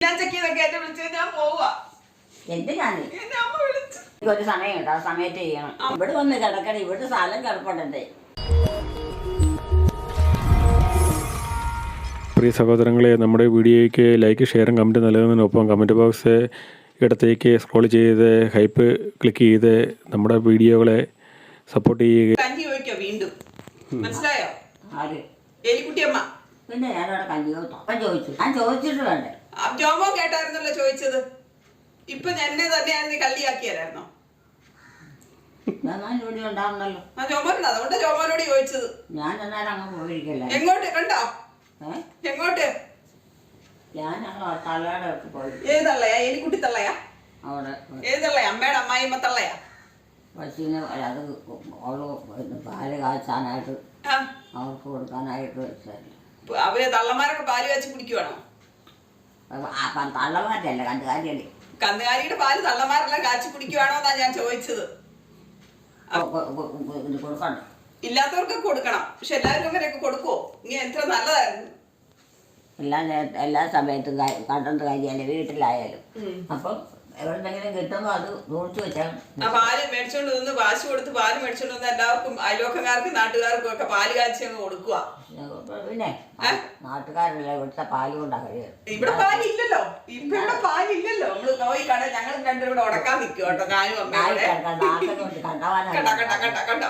ഞാൻ സമയം കേട്ടോ ആ സമയത്ത് ചെയ്യണം. ഇവിടെ വന്ന് കിടക്കണം ഇവിടെ സ്ഥലം കിടപ്പണ്ടേ പ്രിയ സഹോദരങ്ങളെ നമ്മുടെ വീഡിയോയ്ക്ക് ലൈക്ക് ഷെയറും കമന്റ് നൽകുന്നതിനൊപ്പം കമന്റ് ബോക്സ് ഇടത്തേക്ക് സ്ക്രോൾ ചെയ്ത് ഹൈപ്പ് ക്ലിക്ക് ചെയ്ത് നമ്മുടെ വീഡിയോകളെ സപ്പോർട്ട് ചെയ്യുക. കഞ്ഞി ചോദിക്കോ വീണ്ടും? മനസ്സിലായോ? ആര്? എലിക്കുട്ടിയമ്മ. പിന്നെ ഞാനവിടെ കഞ്ഞി ചോദിച്ചു? ചോദിച്ചു ഞാൻ ചോദിച്ചിട്ട് വേണ്ടേ ജോമോ കേട്ടായിരുന്നല്ലോ ചോദിച്ചത്. ഇപ്പൊ എന്നെ തന്നെയാണ് നീ കള്ളിയാക്കിയാലായിരുന്നോ ഞാൻ ഇവിടെ ഉണ്ടാവുന്നല്ലോ. ആ ജോമോനുണ്ട്. അതുകൊണ്ട് ജോമോനോട് ചോദിച്ചത്. ഞാൻ എന്നാലും അങ്ങ് പോയിരിക്കല്ലേ? എങ്ങോട്ട്? കണ്ടോ? ഏ? എങ്ങോട്ട്? ഞാൻ അങ്ങ് തള്ളയുടെ ഒക്കെ പോയി ഏത് തള്ളയാ? എലിക്കുട്ടി തള്ളയാ? അവിടെ. ഏത് തള്ളയാ? അമ്മയുടെ അമ്മായിമ്മ തള്ളയാ? പശുവിന് അത് അവൾ പിന്നെ പാൽ കാച്ചാനായിട്ട് ആ. അവർക്ക് കൊടുക്കാനായിട്ട് അവർ തള്ളമാരൊക്കെ പാൽ കാച്ചി കുടിക്കുവാണോ? അപ്പം തള്ളമാരല്ല കണ്ടുകാരിയല്ലേ? കന്നുകാലിയുടെ പാൽ തള്ളമാരെല്ലാം കാച്ചി കുടിക്കുവാണോ എന്നാ ഞാൻ ചോദിച്ചത്. കൊടുക്കണ്ട? ഇല്ലാത്തവർക്ക് കൊടുക്കണം. പക്ഷെ എല്ലാവർക്കും അങ്ങനെയൊക്കെ കൊടുക്കുവോ? ഇനി എത്ര നല്ലതായിരുന്നു. എല്ലാ എല്ലാ സമയത്തും കണ്ടത് കാര്യമല്ലേ വീട്ടിലായാലും. അപ്പം എവിടെന്നെങ്കിലും കിട്ടുമ്പോൾ അത് സൂക്ഷിച്ചു വെച്ചാൽ പാൽ മേടിച്ചോണ്ട് വന്ന് വാശി കൊടുത്ത് പാൽ മേടിച്ചോണ്ട് വന്ന് എല്ലാവർക്കും അയൽവക്കക്കാർക്കും നാട്ടുകാർക്കും ഒക്കെ പാൽ കാച്ചി അങ്ങ് കൊടുക്കുക പിന്നെ നാട്ടുകാരല്ലേ ഇവിടുത്തെ പാൽ കഴിയുന്നത് ഇവിടെ പാലില്ലല്ലോ. ഇവിടെ പാലില്ലല്ലോ. നമ്മൾ നോയി കട ഞങ്ങൾ രണ്ടും ഇവിടെ ഉടക്കാൻ നിൽക്കും കേട്ടോ ഞാനും കൊണ്ട് കണ്ട കണ്ട കണ്ട? കണ്ടോ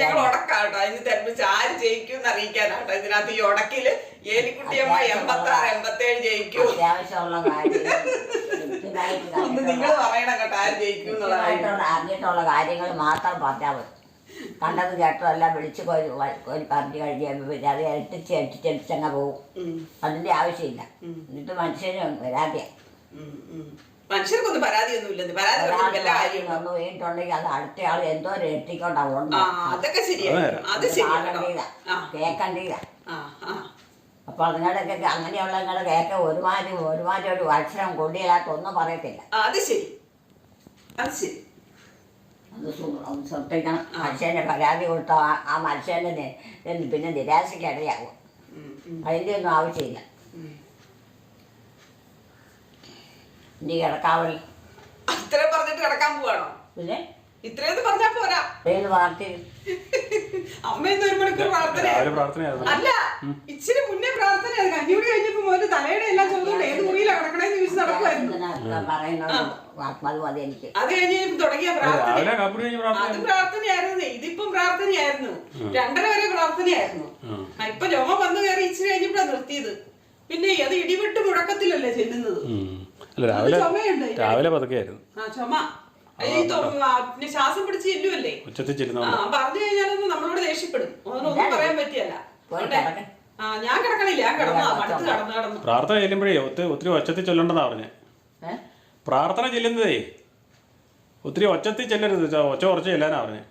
ഞങ്ങൾ ഉടക്കാം കേട്ടോ. അതിന് തെരഞ്ഞെടുപ്പ് ആര് ജയിക്കും എന്ന് അറിയിക്കാനാട്ടോ ഇതിനകത്ത് ഈ ഉടക്കിൽ ഏലിക്കുട്ടിയമ്മ എൺപത്തി ആറ് എൺപത്തി ഏഴ് ജയിക്കും. അത്യാവശ്യമുള്ള നിങ്ങൾ പറയണം കേട്ടോ ആര് ജയിക്കും അറിഞ്ഞിട്ടുള്ള കാര്യങ്ങൾ മാത്രം പറഞ്ഞാൽ മതി. കണ്ടത് കേട്ടോ എല്ലാം വിളിച്ച് കോരി കോരി പറഞ്ഞു കഴിഞ്ഞാൽ പിന്നെ അത് ഇരട്ടിച്ച് എട്ടിച്ചെട്ടിച്ചങ്ങ് പോകും. അതിന്റെ അതിന്റെ ആവശ്യമില്ല. എന്നിട്ട് മനുഷ്യന് വരാതെ. മനുഷ്യർക്കൊന്നും പരാതിയൊന്നുമില്ലെന്ന് പരാതി ഒന്നും അത് അടുത്ത ആൾ എന്തോ അതൊക്കെ ശരിയാണ് അത്. ശരിയാണ് കേക്കണ്ടീല അപ്പൊ അതിനോടൊക്കെ അങ്ങനെയുള്ള നിങ്ങളുടെ കേക്ക ഒരുമാതിരി ഒരുമാതിരി ഒരു അക്ഷരം കൊണ്ടിയില്ലാത്ത ഒന്നും പറയത്തില്ല അത് ശരി. അത് ശരി. അത് മനുഷ്യനെ പരാതി കൊടുത്ത ആ- മനുഷ്യനെ പിന്നെ നിരാശയ്ക്ക് ഇടയാകും. അതിന്റെ ഒന്നും ആവശ്യമില്ല. ഇനി കിടക്കാവൽ ഇത്രയും പറഞ്ഞിട്ട് കിടക്കാൻ പോവാണോ? പിന്നെ? ഇത്രയൊന്നും പറഞ്ഞാ പോരാ. വാർത്തയിൽ അമ്മ ഇന്ന് ഒരു മണിക്കൂർ പ്രാർത്ഥന അല്ല ഇച്ചിരി മുന്നേ പ്രാർത്ഥന കഞ്ഞിയൂടി കഴിഞ്ഞപ്പോ മോന് തലയുടെ എല്ലാം ചോദിച്ചോണ്ട് ഏത് മുറിയിലാ കിടക്കണേന്ന് ചോദിച്ച് നടക്കുമായിരുന്നു പറയുന്നത് അത് കഴിഞ്ഞു തുടങ്ങിയ പ്രാർത്ഥന. അത് പ്രാർത്ഥനയായിരുന്നു. ഇതിപ്പം പ്രാർത്ഥനയായിരുന്നു. രണ്ടര വരെ പ്രാർത്ഥനയായിരുന്നു. ആ, ഇപ്പൊ രോമ വന്നു കയറി ഇച്ചിരി കഴിഞ്ഞപ്പോഴാ നിർത്തിയത്. പിന്നെ അത് ഇടിവിട്ട് മുഴക്കത്തിലല്ലേ ചെല്ലുന്നത്. അല്ല രാവിലെ ചുമയുണ്ട്. രാവിലെ പതുക്കെയായിരുന്നു. ആ ചുമ. ശ്വാസം പിടിച്ച് ചെല്ലുമല്ലേ ഉച്ചത്തിൽ ചെല്ലുന്ന ആ പറഞ്ഞു കഴിഞ്ഞാലൊന്നും നമ്മളോട് ദേഷ്യപ്പെടും. ഒന്നും പറയാൻ പറ്റിയല്ല. ഞാൻ കിടക്കണില്ല. ഞാൻ കിടന്നു. മടുത്ത് കടന്നു. കടന്നു പ്രാർത്ഥന ചെല്ലുമ്പോഴേ ഒത്തിരി ഒത്തിരി ഒച്ചത്തിൽ ചൊല്ലണ്ടെന്നാ പറഞ്ഞേ. പ്രാർത്ഥന ചെല്ലുന്നതേ. ഒത്തിരി ഒച്ചത്തിൽ ചെല്ലരുത് ഒച്ച കുറച്ച് ചെല്ലാനാ പറഞ്ഞേ.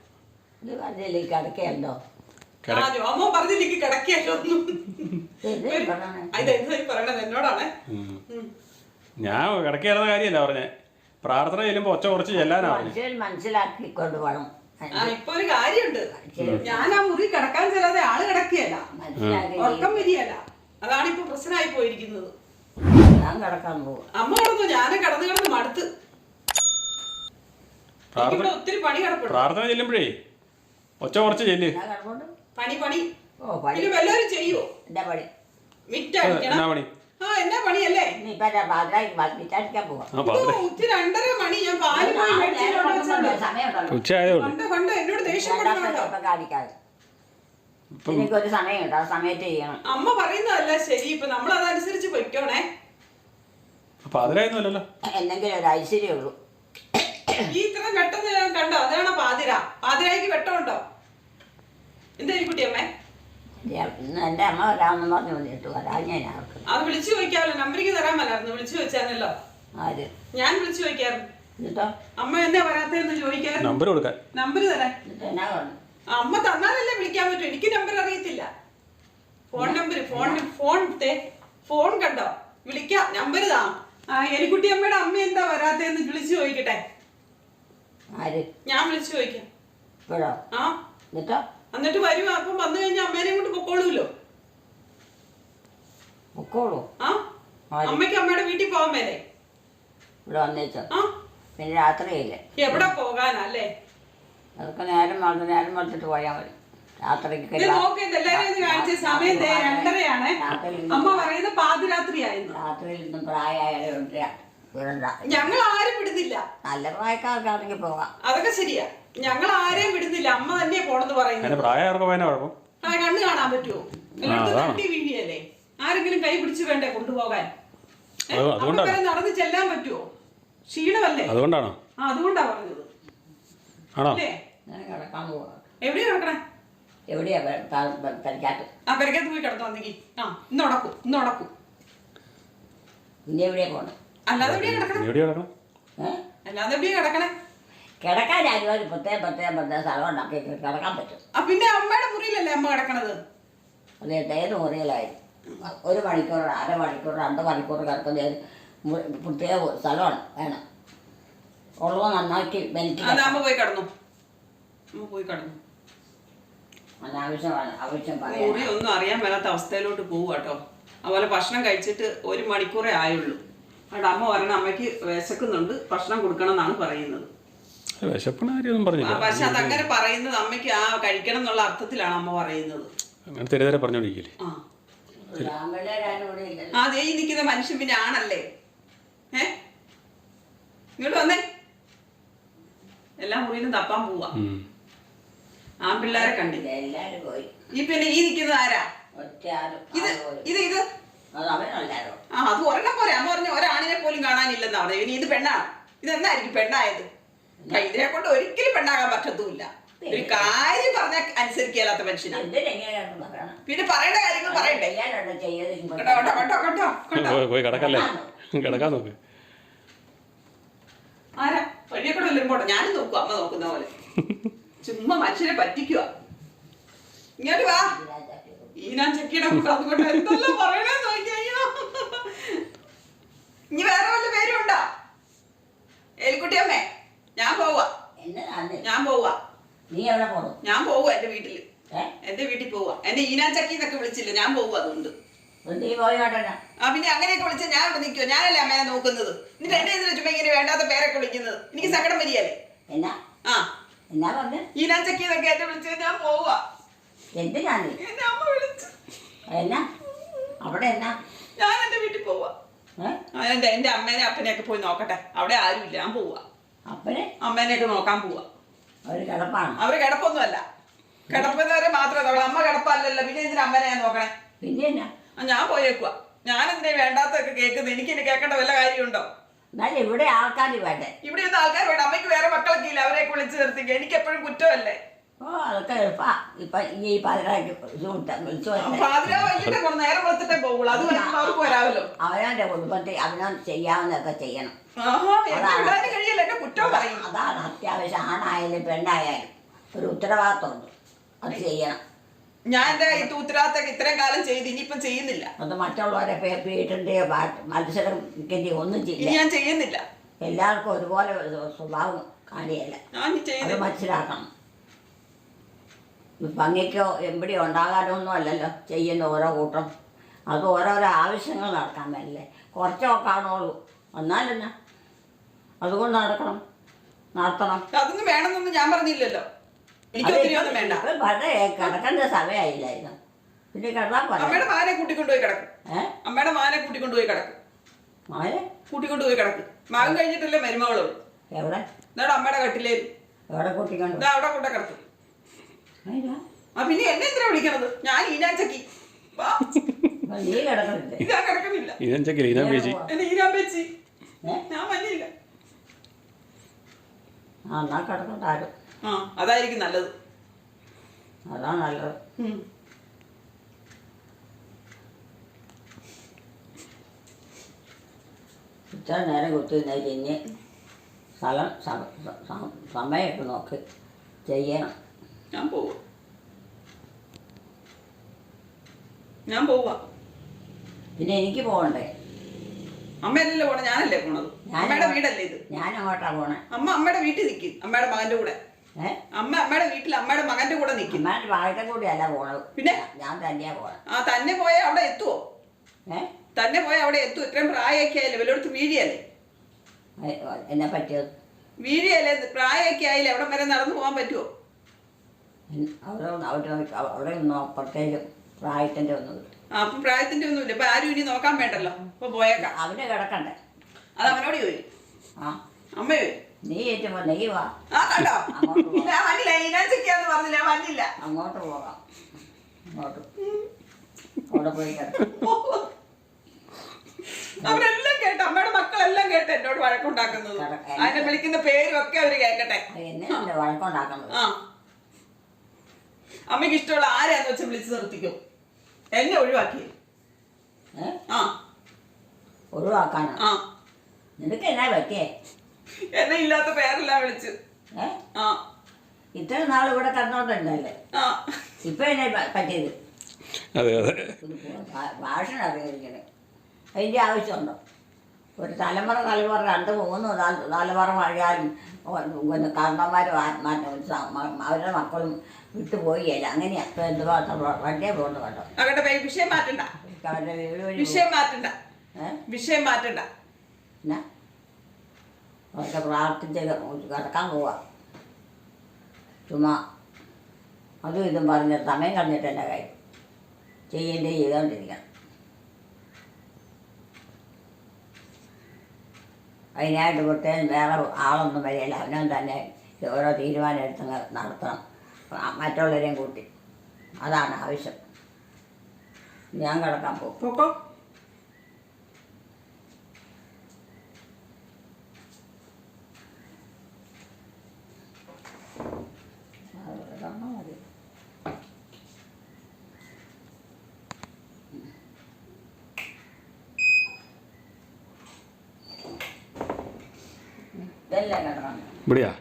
ഇത് പറഞ്ഞില്ലേ ആ പറഞ്ഞില്ലെങ്കിൽ കിടക്കിയല്ലോ പറയണത് എന്നോടാണ്. ഞാൻ കിടക്കേറുന്ന കാര്യമല്ല പറഞ്ഞേ. പ്രാർത്ഥന ചെല്ലുമ്പോൾ ഒച്ച കുറച്ച് ചെല്ലാനാ പറഞ്ഞേ. മനുഷ്യൻ മനസ്സിലാക്കിക്കൊണ്ട് വേണം ഇപ്പൊ ഒരു കാര്യമുണ്ട്. ഞാൻ ആ മുറി കിടക്കാൻ ചെല്ലാതെ ആൾ കിടക്കുകയല്ല. ഉറക്കം വരികയല്ല. അതാണ് ഇപ്പൊ പ്രശ്നമായി പോയിരിക്കുന്നത്. ഞാൻ കിടക്കാൻ പോകും അമ്മ കിടന്നു ഞാനും കിടന്ന് കിടന്ന് മടുത്ത്. ഒത്തിരി പണി കിടപ്പുണ്ട്. പ്രാർത്ഥന ചെല്ലുമ്പോഴേ ഒച്ച കുറച്ച് ചെല്ല്. ഞാൻ പണി പണി. ഓ പണി. വല്ലവരും ചെയ്യുവോ? എന്താ പണി? മിറ്റ് എന്നാ പണിയല്ലേ? വിചാരിക്കാൻ പോവാം. ആ പാതിര. ഉച്ച രണ്ടര മണി. ഞാൻ പാൽ പോയി വെച്ചോണ്ട്. സമയമുണ്ടല്ലോ. ഉള്ളൂ കണ്ടോ കണ്ടോ എന്നോട് ദേഷ്യപ്പെടുന്നുണ്ടോ രണ്ടാമത്തെ കാണിക്കാതെ. എനിക്കൊരു സമയമുണ്ട് ആ സമയത്ത് ചെയ്യണം. അമ്മ പറയുന്നതല്ല ശരി ഇപ്പൊ നമ്മൾ അതനുസരിച്ച് പൊയ്ക്കോണേ. എന്തെങ്കിലും ഒരു ഉള്ളൂ. ഈ ഇത്ര പെട്ടെന്ന് ഞാൻ കണ്ടോ? അതാണോ പാതിര. പാതിരായ്ക്ക് വെട്ടമുണ്ടോ? എന്താ ഈ കുട്ടിയമ്മേ? എന്റെ അമ്മ വരാമെന്ന് പറഞ്ഞു വന്നിട്ട് വരാൻ ഞാൻ ആർക്ക് അത് വിളിച്ചു ചോദിക്കാമല്ലോ. നമ്പറിക്ക് തരാൻ മേലായിരുന്നു. വിളിച്ചു ചോദിച്ചാണല്ലോ ആര്? ഞാൻ വിളിച്ചു ചോദിക്കാറുണ്ട് എന്നിട്ടോ? അമ്മ എന്നാ വരാത്തേന്ന് ചോദിക്കാറ് നമ്പർ കൊടുക്കാൻ. നമ്പർ തരാൻ. എന്നിട്ട് എന്നാ പറഞ്ഞു? അമ്മ തന്നാലല്ലേ വിളിക്കാൻ പറ്റൂ. എനിക്ക് നമ്പർ അറിയത്തില്ല. ഫോൺ നമ്പർ ഫോൺ ഫോൺ തേ ഫോൺ കണ്ടോ? വിളിക്കാം. നമ്പർ താ. ആ എലിക്കുട്ടി അമ്മയുടെ അമ്മ എന്താ വരാത്തേന്ന് വിളിച്ചു ചോദിക്കട്ടെ. ആര്? ഞാൻ വിളിച്ചു ചോദിക്കാം. ഇപ്പോഴോ ആ. എന്നിട്ടോ? എന്നിട്ട് വരും. അപ്പം വന്നു കഴിഞ്ഞാൽ അമ്മേനെ കൊണ്ട് പൊക്കോളൂല്ലോ. പൊക്കോളൂ. ആ? അമ്മയ്ക്ക് അമ്മയുടെ വീട്ടിൽ പോകാൻ മേലെ. ഇവിടെ വന്നേച്ചോ? ആ? പിന്നെ രാത്രിയില്ലേ? എവിടെ പോകാനല്ലേ? അതൊക്കെ നേരം വളർന്ന് നേരം വളർത്തിട്ട് പോയാൽ മതി. രാത്രിക്ക് ഇത് നോക്ക് ഇത് ഇത് കാണിച്ച സമയം ദേ രണ്ടരയാണ്. അമ്മ പറയുന്നത് പാതിരാത്രിയായിരുന്നു. രാത്രിയിൽ നിന്നും പ്രായമായവരുണ്ട് വിടണ്ട ഞങ്ങൾ ആരും വിടുന്നില്ല. നല്ല പ്രായക്കാർക്കാണെങ്കിൽ പോകാം. അതൊക്കെ ശരിയാ. ഞങ്ങൾ ആരെയും വിടുന്നില്ല. അമ്മ തന്നെ പോണെന്ന് പറയുന്നത്. അതിന് പ്രായമാർക്ക് പോയതിനാ കുഴപ്പം? ആ കണ്ണ് കാണാൻ പറ്റുമോ എല്ലായിടത്തും തട്ടി വീഴിയല്ലേ? ആരെങ്കിലും കൈ പിടിച്ച് വേണ്ടേ കൊണ്ടുപോകാൻ? ഏ? അത് അതുകൊണ്ടാണ്. അവിടെ വരെ നടന്ന് ചെല്ലാൻ പറ്റുമോ ക്ഷീണമല്ലേ? അതുകൊണ്ടാണോ? ആ അതുകൊണ്ടാ പറഞ്ഞത്. ആണോ? അല്ലേ? ഞാൻ കിടക്കാൻ പോവാം. എവിടെയാ കിടക്കണേ? എവിടെയാ? പരിക്കാട്ട് ആ പെരക്കകത്ത് പോയി കിടന്നു വന്നെങ്കിൽ ആ ഇന്ന് ഉടക്കും ഇന്ന് ഉടക്കും പിന്നെ എവിടെയാ പോകണം അല്ലാതെ എവിടെയാ കിടക്കണേ? നീ എവിടെയാ കിടക്കണം? ഏഹ് അല്ലാതെ എവിടെയാ കിടക്കണേ? കിടക്കാൻ ആയിരുന്നു പ്രത്യേകം പ്രത്യേകം പ്രത്യേകം സ്ഥലം ഉണ്ടാക്കി കിടക്കാൻ പറ്റും. ആ പിന്നെ അമ്മയുടെ മുറിയിലല്ലേ അമ്മ കിടക്കണത്? അത് ഏത് മുറിയിലായി ഒരു മണിക്കൂർ അര മണിക്കൂർ രണ്ട് മണിക്കൂർ കിടക്കുന്ന പ്രത്യേക സ്ഥലമാണ്. വേണം. ഉള്ളത് നന്നാക്കി അത് അമ്മ പോയി കിടന്നു. അമ്മ പോയി കിടന്നു. അനാവശ്യമാണ് ആവശ്യം മുറി ഒന്നും അറിയാൻ മേലാത്ത അവസ്ഥയിലോട്ട് പോവുക കേട്ടോ അതുപോലെ ഭക്ഷണം കഴിച്ചിട്ട് ഒരു മണിക്കൂറേ ആയുള്ളൂ. അവിടെ അമ്മ പറയണ അമ്മയ്ക്ക് വിശക്കുന്നുണ്ട് ഭക്ഷണം കൊടുക്കണം എന്നാണ് പറയുന്നത്. വിശപ്പിന് കാര്യമൊന്നും പറഞ്ഞില്ല. പക്ഷെ അതങ്ങനെ പറയുന്നത് അമ്മയ്ക്ക് ആ കഴിക്കണം എന്നുള്ള അർത്ഥത്തിലാണ് അമ്മ പറയുന്നത്. അങ്ങനെ തെരുതരെ പറഞ്ഞോണ്ടിരിക്കില്ലേ? ആ. രാമപിള്ളേരാരും ഇവിടെ ആ ദേ ഈ നിൽക്കുന്ന മനുഷ്യൻ പിന്നെ ആണല്ലേ? ഏ? ഇങ്ങോട്ട് വന്നേ. എല്ലാ മുറിയിലും തപ്പാൻ പോവാ. ആൺപിള്ളേരെ കണ്ടില്ല എല്ലാരും പോയി. ഈ പിന്നെ ഈ നിൽക്കുന്നത് ആരാ? ഇത് ഇത് ഇത്? അത് ആ അത് ഒരെണ്ണം പോരെ. അമ്മ പറഞ്ഞ ഒരാണിനെ പോലും കാണാനില്ലെന്നാ പറഞ്ഞു ഇനി ഇത് പെണ്ണാണ് ഇതെന്നായിരിക്കും പെണ്ണായത്? ഇതിനെ കൊണ്ട് ഒരിക്കലും പെണ്ണാകാൻ പറ്റത്തുമില്ല. ഒരു കാര്യം പറഞ്ഞാൽ അനുസരിക്കാത്ത മനുഷ്യനാണ്. പിന്നെ പറയേണ്ട കാര്യങ്ങൾ പറയണ്ടേ? ചെയ്യാനുണ്ട്? ചെയ്ത് കേട്ടോ കേട്ടോ കേട്ടോ കേട്ടോ കേട്ടോ പോയി കിടക്കല്ലേ? കിടക്കാൻ നോക്ക്. ആരാ? വഴിയെ കൂടെ ഞാനും നോക്കും അമ്മ നോക്കുന്ന പോലെ. ചുമ്മാ മനുഷ്യനെ പറ്റിക്കുക ഇങ്ങോട്ട് വാ. ഈ ഞാൻ ചെക്കിയുടെ കൂട്ടം അതുകൊണ്ട് എന്തെല്ലാം പറയണേ നോക്കി അയ്യോ ഇനി വേറെ വല്ല പേരും ഉണ്ടോ എലിക്കുട്ടിയമ്മേ ഞാൻ പോവാ എന്നതാണ് ഞാൻ പോവാ നീ എവിടെ പോണു ഞാൻ പോവാ എന്റെ വീട്ടിൽ ഏ എന്റെ വീട്ടിൽ പോവാ എന്നെ ഈനാൻ ചക്കി എന്നൊക്കെ വിളിച്ചില്ല ഞാൻ പോവാ അതുകൊണ്ട് നീ പോയി കേട്ടനാ ആ പിന്നെ അങ്ങനെയൊക്കെ വിളിച്ചാൽ ഞാൻ ഇവിടെ നിൽക്കുവോ. ഞാനല്ലേ അമ്മേനെ നോക്കുന്നത്. എന്നിട്ട് എന്നെ എന്തിനാ ചുമ്മാ ഇങ്ങനെ വേണ്ടാത്ത പേരൊക്കെ വിളിക്കുന്നത്. എനിക്ക് സങ്കടം വരികയല്ലേ? എന്നാ? ആ. എന്നാ പറഞ്ഞു? ഈനാൻ ചക്കി എന്നൊക്കെ എന്നെ വിളിച്ചത് ഞാൻ പോവാ എന്തിനാണ് എന്നെ അമ്മ വിളിച്ചു. എന്നാ? അവിടെ എന്നാ? ഞാൻ എന്റെ വീട്ടിൽ പോവാ എന്റെ എന്റെ അമ്മേനെ അപ്പനെയൊക്കെ പോയി നോക്കട്ടെ. അവിടെ ആരുമില്ല ഞാൻ പോവാ അപ്പനെ? അമ്മേനെയൊക്കെ നോക്കാൻ പോവാ അവർ കിടപ്പാണ്? അവർ കിടപ്പൊന്നുമല്ല. കിടപ്പുന്നവരെ മാത്രമേ അമ്മ കിടപ്പല്ലല്ലോ. പിന്നെ എന്തിനാ അമ്മേനെ ഞാൻ നോക്കണേ? പിന്നെ എന്നാ? ഞാൻ പോയേക്കുക ഞാൻ എന്തിനാ വേണ്ടാത്തൊക്കെ കേൾക്കുന്നത് എനിക്ക് എന്നെ കേൾക്കേണ്ട വല്ല കാര്യമുണ്ടോ? എന്നാലും ഇവിടെ ആൾക്കാർ വേണ്ടേ? ഇവിടെ ഒന്നും ആൾക്കാർ വേണ്ട. അമ്മയ്ക്ക് വേറെ മക്കളൊക്കെ ഇല്ല. അവരെയൊക്കെ വിളിച്ചു നിർത്തിക്കുക എനിക്ക് എപ്പോഴും കുറ്റമല്ലേ? ഓ അതൊക്കെ എളുപ്പാ. ഇപ്പൊ ഈ പതിനായിരം വിളിച്ചു വരണ്ടേ? പാതിരാ വൈകിട്ട് കൊണ്ട് നേരം വെളുത്തിട്ടേ പോകുള്ളൂ അത് വരുമ്പോ അവർക്ക് വരാമല്ലോ. അവനവന്റെ കുടുംബത്തിൽ അവനവൻ ചെയ്യാവുന്നതൊക്കെ ചെയ്യണം. ആഹാ എന്നെ വിടാനും കഴിയില്ല. എന്നെ കുറ്റം പറയും. അതാണ് അത്യാവശ്യം. ആണായാലും പെണ്ണായാലും ഒരു ഉത്തരവാദിത്വമുണ്ട്. അത്. ചെയ്യണം. ഞാൻ എന്റെ ഈ തൂത്തിരാത്തൊക്കെ ഇത്രയും കാലം ചെയ്ത് ഇനിയിപ്പം ചെയ്യുന്നില്ല. അത് മറ്റുള്ളവരെ പേ- മത്സരം ഒന്നും ഇനി ചെയ്യില്ല. ഞാൻ ചെയ്യുന്നില്ല. എല്ലാവർക്കും ഒരുപോലെ ഒരു സ്വഭാവം കാണിയല്ല. ഞാൻ ഇനി അത് ചെയ്യുന്നില്ല. മനസ്സിലാക്കണം ഇത് ഭംഗിക്കോ എവിടെയോ ഉണ്ടാകാനോ ഒന്നും അല്ലല്ലോ ചെയ്യുന്ന ഓരോ കൂട്ടം. അത് ഓരോരോ ആവശ്യങ്ങൾ നടക്കാൻ പറ്റില്ലേ കുറച്ചൊക്കെ കാണുള്ളൂ എന്നാലെന്നാ അതുകൊണ്ട് നടക്കണം. നടത്തണം. അതൊന്നും വേണമെന്നൊന്നും ഞാൻ പറഞ്ഞില്ലല്ലോ. എനിക്ക് ഒത്തിരി ഒന്നും വേണ്ട. പഴയ കിടക്കേണ്ട സമയമായില്ലായിരുന്നു. പിന്നെ കിടന്നാൽ പോലെ അമ്മയുടെ മാനെ കൂട്ടിക്കൊണ്ടുപോയി കിടക്കും. ഏ? അമ്മയുടെ മാനെ കൂട്ടിക്കൊണ്ടുപോയി കിടക്കും. മകനെ കൂട്ടിക്കൊണ്ടുപോയി കിടക്കും. മകൻ കഴിഞ്ഞിട്ടല്ലേ മരുമകളുള്ളൂ എവിടെ? എന്നിട്ട് അമ്മയുടെ കട്ടിലേൽ എവിടെ കൂട്ടിക്കൊണ്ട് ഇതാ അവിടെ കൊണ്ട കിടക്കും. അതിനാ? ആ പിന്നെ എന്നെ എന്തിനാ വിളിക്കണത്? ഞാൻ ഈനാച്ചക്കി വാ. ഇപ്പൊ നീ കിടക്കണില്ലേ ഇതാ കിടക്കുന്നില്ല. ഇതെന്തൊക്കെ ഇനാൻ പേച്ചി എന്നെ ഈനാൻ വെച്ചി ഞാൻ മഞ്ഞില്ല ആ എന്നാ കിടക്കണ്ട ആരും. ആ അതായിരിക്കും നല്ലത്. അതാ നല്ലത്. ഇത്ര നേരം കുത്തിയിരുന്ന ഇനി സ്ഥലം സമയമൊക്കെ നോക്കി. ചെയ്യണം. ഞാൻ പോവാ. ഞാൻ പോവാ. പിന്നെ എനിക്ക് പോകണ്ടേ? അമ്മയല്ലല്ലോ പോണേ ഞാനല്ലേ പോണത്? അമ്മയുടെ വീടല്ലേ ഇത്? ഞാൻ അങ്ങോട്ടാ പോണേ. അമ്മ അമ്മയുടെ വീട്ടിൽ നിൽക്കും അമ്മയുടെ മകന്റെ കൂടെ. അമ്മ അമ്മയുടെ വീട്ടിൽ അമ്മയുടെ മകന്റെ കൂടെ നിൽക്കും. അമ്മാന്റെ ഭാഗത്തെ കൂടി അല്ല പോണത്. പിന്നെ? ഞാൻ തന്നെയാ പോണത് ആ തന്നെ പോയാൽ അവിടെ എത്തുവോ? ഏ? തന്നെ പോയി അവിടെ എത്തും ഇത്രയും പ്രായമൊക്കെ ആയില്ലേ? വല്ലയിടത്ത് വീഴിയല്ലേ? എന്നെ പറ്റിയത് വീഴിയല്ലേ? പ്രായമൊക്കെ ആയില്ലേ? എവിടെ വരെ നടന്നു പോകാൻ പറ്റുമോ എൻ- അവിടെ അവിടെ അവിടെ ഒന്നും പ്രത്യേകിച്ച് പ്രായത്തിന്റെ ആ അപ്പം പ്രായത്തിന്റെ ഒന്നുമില്ല ഇപ്പൊ ആരും ഇനി നോക്കാൻ വേണ്ടല്ലോ? അപ്പൊ പോയേക്കാം. അവനെ കിടക്കണ്ടേ? അത് അവനോട് ചോദിക്കും. ആ. അമ്മ ചോദിക്കും. നീ ഏറ്റുമ്പോൾ നീ വാ. ആ കണ്ടോ. ഞാൻ വന്നില്ല ഇനാച്ചിക്കാന്ന് പറഞ്ഞില്ല വന്നില്ല. അങ്ങോട്ട് പോകാം. അങ്ങോട്ട്. അവിടെ പോയി കിടക്കാം. അവരെല്ലാം കേട്ട്. അമ്മയുടെ മക്കളെല്ലാം കേട്ട് എന്നോട് വഴക്കുണ്ടാക്കുന്നത്. അതിനെ വിളിക്കുന്ന പേരും ഒക്കെ അവർ കേക്കട്ടെ എന്നെ വഴക്കുണ്ടാക്കുന്നത്? ആ. അമ്മയ്ക്ക് ഇഷ്ടമുള്ള ആരാന്ന് വെച്ച് വിളിച്ച് നിർത്തിക്കും. എന്നെ ഒഴിവാക്കി ആ. ഒഴിവാക്കാനോ? നിനക്ക് എന്നാ പറ്റിയേ? എന്നെ ഇല്ലാത്ത പേരെല്ലാം വിളിച്ച്. ആ. ഇത്ര നാൾ ഇവിടെ കിടന്നോണ്ടല്ലേ ആ. ഇപ്പൊ എന്നെ പ- പറ്റിയത്. അതെ അതെ. ഭാഷ അറിയാതിരിക്കണേ. അതിന്റെ ആവശ്യമുണ്ടോ? ഒരു തലമുറ തലമുറ രണ്ട് മൂന്ന് നാല് തലമുറ വഴിയാലും പിന്നെ കാരണന്മാരും അവരുടെ മക്കളും വിട്ടുപോയില്ല അങ്ങനെയാ. എന്തുവാ വണ്ടിയെ പോകുന്നു കേട്ടോ അവരുടെ വിഷയം മാറ്റണ്ട. വിഷയം മാറ്റണ്ട. വിഷയം മാറ്റണ്ട. പിന്നെ അവർക്ക് പ്രാർത്ഥിച്ച് കിടക്കാൻ പോവാ ചുമ്മാ അതും ഇതും പറഞ്ഞ് സമയം കളഞ്ഞിട്ട് എന്റെ കാര്യം ചെയ്യേണ്ടത് ചെയ്തുകൊണ്ടിരിക്കണം അതിനായിട്ട് പ്രത്യേകം വേറെ ആളൊന്നും വരികയില്ല അവനും തന്നെ ഓരോ തീരുമാനം എടുത്ത് അങ്ങ് നടത്തണം മറ്റുള്ളവരെയും കൂട്ടി അതാണ് ആവശ്യം ഞാൻ കിടക്കാൻ പോകും പൊക്കോ അത് കിടന്നാൽ മതി ഇതല്ലേ കിടക്കണം ഇവിടെയാ?